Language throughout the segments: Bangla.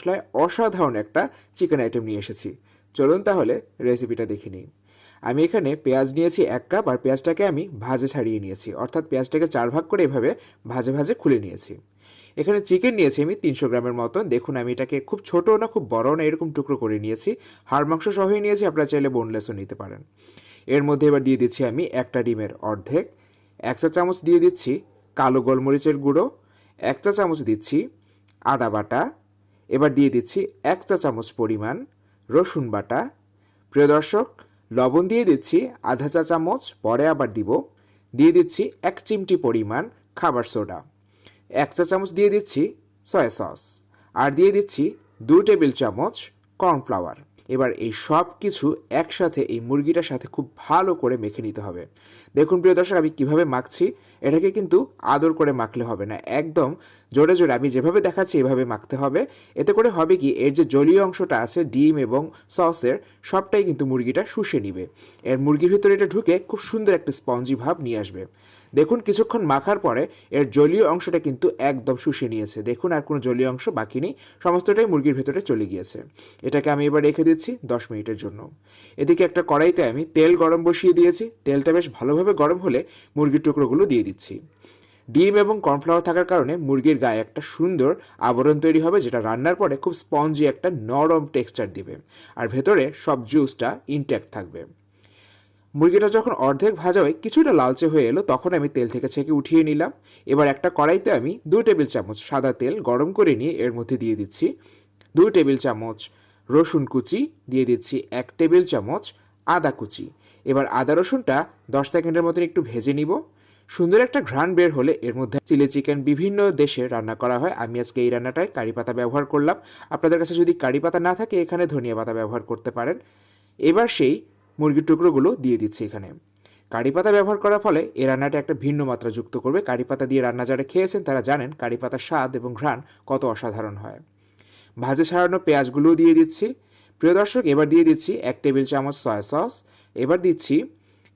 মশলায় অসাধারণ একটা চিকেন আইটেম নিয়ে এসেছি। চলুন তাহলে রেসিপিটা দেখে নিই। আমি এখানে পেঁয়াজ নিয়েছি এক কাপ আর পেঁয়াজটাকে আমি ভাজে ছাড়িয়ে নিয়েছি। অর্থাৎ পেঁয়াজটাকে চার ভাগ করে এভাবে ভাজে ভাজে খুলে নিয়েছি। এখানে চিকেন নিয়েছি আমি তিনশো গ্রামের মতন। দেখুন, আমি এটাকে খুব ছোট না, খুব বড় না, এরকম টুকরো করে নিয়েছি। হাড় মাংস সহই নিয়েছি, আপনারা চাইলে বোনলেসও নিতে পারেন। এর মধ্যে এবার দিয়ে দিচ্ছি আমি একটা ডিমের অর্ধেক, এক চা চামচ দিয়ে দিচ্ছি কালো গোলমরিচের গুঁড়ো, এক চা চামচ দিচ্ছি আদা বাটা এবার দিয়ে দিচ্ছি এক চা চামচ পরিমাণ রসুন বাটা। প্রিয় দর্শক, লবণ দিয়ে দিচ্ছি আধা চা চামচ, পরে আবার দিব। দিয়ে দিচ্ছি এক চিমটি পরিমাণ খাবার সোডা। এক চা চামচ দিয়ে দিচ্ছি সয়া সস। আর দিয়ে দিচ্ছি দু টেবিল চামচ কর্নফ্লাওয়ার। এবার এই সব কিছু একসাথে এই মুরগিটার সাথে খুব ভালো করে মেখে নিতে হবে। দেখুন, প্রিয় দর্শক, আমি কীভাবে মাখছি, এটাকে কিন্তু আদর করে মাখলে হবে না। একদম জোরে জোরে আমি যেভাবে দেখাচ্ছি, এভাবে মাখতে হবে। এতে করে হবে কি, এর যে জলীয় অংশটা আছে, ডিম এবং সসের, সবটাই কিন্তু মুরগিটা শুষে নিবে। এর মুরগির ভিতরে এটা ঢুকে খুব সুন্দর একটা স্পঞ্জি ভাব নিয়ে আসবে। দেখুন, কিছুক্ষণ মাখার পরে এর জলীয় অংশটা কিন্তু একদম শুষে নিয়েছে। দেখুন, আর কোনো জলীয় অংশ বাকি নেই। সমস্তটাই মুরগির ভেতরে চলে গিয়েছে। এটাকে আমি এবার রেখে দিচ্ছি। দশ মিনিটের জন্য। এদিকে একটা কড়াইতে আমি তেল গরম বসিয়ে দিয়েছি। তেলটা বেশ ভালোভাবে গরম হলে মুরগির টুকরোগুলো দিয়ে দিচ্ছি। ডিম এবং কর্নফ্লাওয়ার থাকার কারণে মুরগির গায়ে একটা সুন্দর আবরণ তৈরি হবে, যেটা রান্নার পরে খুব স্পঞ্জি একটা নরম টেক্সচার দিবে আর ভেতরে সব জুসটা ইনট্যাক্ট থাকবে। মুরগিটা যখন অর্ধেক ভাজা হয়ে কিছুটা লালচে হয়ে এলো, তখন আমি তেল থেকে ছেঁকে উঠিয়ে নিলাম। এবার একটা কড়াইতে আমি দু টেবিল চামচ সাদা তেল গরম করে নিয়ে এর মধ্যে দিয়ে দিচ্ছি। দু টেবিল চামচ রসুন কুচি, দিয়ে দিচ্ছি এক টেবিল চামচ আদা কুচি। এবার আদা রসুনটা দশ সেকেন্ডের মতন একটু ভেজে নিব। সুন্দর একটা ঘ্রাণ বের হলে এর মধ্যে চিলি চিকেন বিভিন্ন দেশে রান্না করা হয়। আমি আজকে এই রান্নাটায় কারি পাতা ব্যবহার করলাম। আপনাদের কাছে যদি কারি পাতা না থাকে, এখানে ধনিয়া পাতা ব্যবহার করতে পারেন। এবার সেই মুরগির টুকরোগুলো দিয়ে দিচ্ছি এখানে। কারি পাতা ব্যবহার করার ফলে এই রান্নাটা একটা ভিন্ন মাত্রা যুক্ত করবে। কারি পাতা দিয়ে রান্না যারা খেয়েছেন, তারা জানেন কারি পাতার স্বাদ এবং ঘ্রাণ কত অসাধারণ হয়। ভাজে সারানো পেঁয়াজগুলোও দিয়ে দিচ্ছি। প্রিয় দর্শক, এবার দিয়ে দিচ্ছি এক টেবিল চামচ সয়া সস এবার দিচ্ছি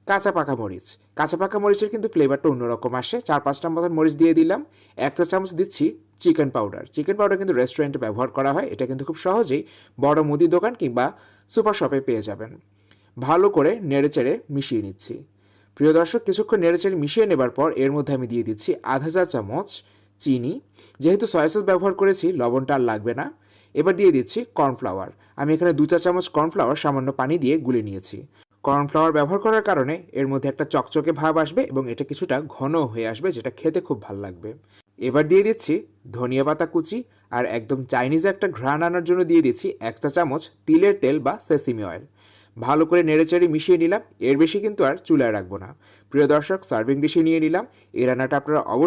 কাঁচা পাকা মরিচ। কাঁচা পাকা মরিচের কিন্তু ফ্লেভারটা অন্যরকম আসে। চার পাঁচটা মতন মরিচ দিয়ে দিলাম। এক চা চামচ দিচ্ছি চিকেন পাউডার চিকেন পাউডার কিন্তু রেস্টুরেন্টে ব্যবহার করা হয়। এটা কিন্তু খুব সহজেই বড় মুদি দোকান কিংবা সুপার শপে পেয়ে যাবেন। ভালো করে নেড়েচেড়ে মিশিয়ে নিচ্ছি। প্রিয় দর্শক, কিছুক্ষণ নেড়েচেড়ে মিশিয়ে নেবার পর এর মধ্যে আমি দিয়ে দিচ্ছি আধা চা চামচ চিনি। যেহেতু সয়া সস ব্যবহার করেছি, লবণটা আর লাগবে না। এবার দিয়ে দিচ্ছি কর্নফ্লাওয়ার। আমি এখানে দু চা চামচ কর্নফ্লাওয়ার সামান্য পানি দিয়ে গুলে নিয়েছি। কর্নফ্লাওয়ার ব্যবহার করার কারণে এর মধ্যে একটা চকচকে ভাব আসবে এবং এটা কিছুটা ঘন হয়ে আসবে, যেটা খেতে খুব ভালো লাগবে। এবার দিয়ে দিচ্ছি ধনিয়া পাতা কুচি আর একদম চাইনিজ একটা ঘ্রাণ আনার জন্য দিয়ে দিচ্ছি এক চা চামচ তিলের তেল বা সেসিমি অয়েল। ভালো করে নেড়েচেড়ে মিশিয়ে নিলাম, এর বেশি কিন্তু আর চুলায় রাখব না। প্রিয় দর্শক, সার্ভিং ডিশে নিয়ে নিলাম, এই রান্নাটা আপনারা অবশ্যই